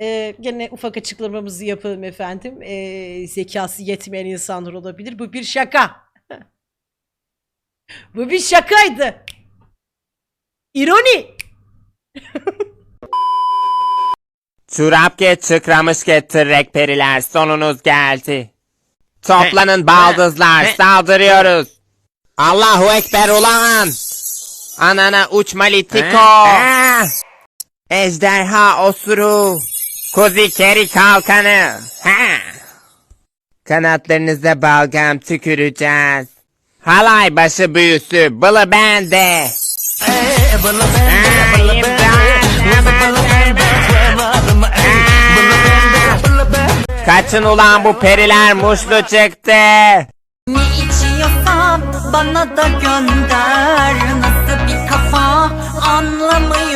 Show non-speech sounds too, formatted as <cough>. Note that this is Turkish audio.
Ee, gene ufak açıklamamızı yapalım efendim. Ee, zekası yetmeyen insanlar olabilir. Bu bir şaka. <laughs> Bu bir şakaydı. İroni. <laughs> Çorap geç çıkramış getirek periler sonunuz geldi. Toplanın baldızlar saldırıyoruz. Allahu Ekber ulan. Anana uçma litiko. Ejderha osuru. Kuzi keri kalkanı. Ha. Kanatlarınıza balgam tüküreceğiz. Halay başı büyüsü bılı bende. Ha, imdat. Kaçın ulan bu periler muşlu çıktı. Ne içiyorsan bana da gönder Nasıl bir kafa anlamıyorum